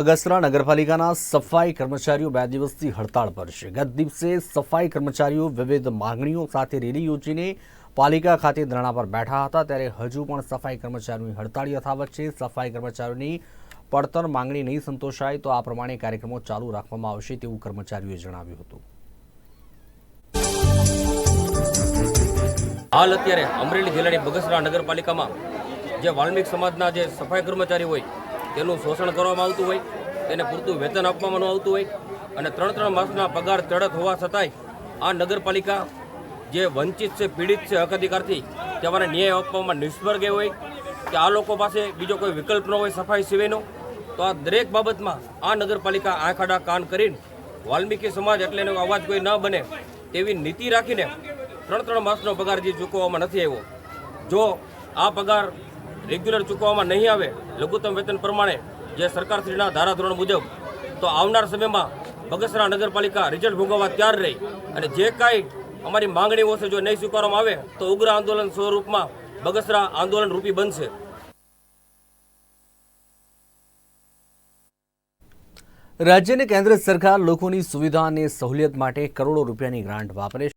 અગસ્ત્રા નગરપાલિકાના સફાઈ કર્મચારીઓ બે દિવસથી હડતાળ પર છે. ગત દિવસે સફાઈ કર્મચારીઓ વિવિધ માંગણીઓ સાથે રેલી યોજીને પાલિકા ખાતે ધરણા પર બેઠા હતા. ત્યારે હજુ પણ સફાઈ કર્મચારીઓની હડતાળ યથાવત છે. સફાઈ કર્મચારીઓની પડતર માંગણી નહીં સંતોષાય તો આ પ્રમાણે કાર્યક્રમો ચાલુ રાખવામાં આવશે તેવું કર્મચારીઓએ જણાવ્યું હતું. હાલ અત્યારે અમરેલી જિલ્લાની બગસરા નગરપાલિકામાં જે વાલ્મીક સમાજના જે સફાઈ કર્મચારી હોય તેનું શોષણ કરવામાં આવતું હોય, તેને પૂરતું વેતન આપવામાં આવતું હોય અને ત્રણ ત્રણ માસના પગાર ચડત હોવા છતાંય આ નગરપાલિકા જે વંચિત છે, પીડિત છે, હક અધિકારથી તેમને ન્યાય આપવામાં નિષ્ફળ ગઈ હોય કે આ લોકો પાસે બીજો કોઈ વિકલ્પ ન હોય સફાઈ સિવાયનો તો આ દરેક બાબતમાં આ નગરપાલિકા આંખ આડા કાન કરીને વાલ્મીકી સમાજ એટલે એનો અવાજ કોઈ ન બને તેવી નીતિ રાખીને ત્રણ ત્રણ માસનો પગાર જે ચૂકવવામાં નથી આવ્યો. જો આ પગાર રેગ્યુલર ચૂકવવામાં નહીં આવે લઘુત્તમ વેતન પ્રમાણે જે સરકારશ્રીના ધારાધોરણ મુજબ તો આવનાર સમયમાં બગસરા નગરપાલિકા રિઝલ્ટ ભોગવવા તૈયાર રહી અને જે કાંઈ અમારી માંગણીઓ છે જો નહીં સ્વીકારવામાં આવે તો ઉગ્ર આંદોલન સ્વરૂપમાં બગસરા આંદોલન રૂપી બનશે. રાજ્ય અને કેન્દ્ર સરકાર લોકોની સુવિધા અને સહુલિયત માટે કરોડો રૂપિયાની ગ્રાન્ટ વાપરે છે.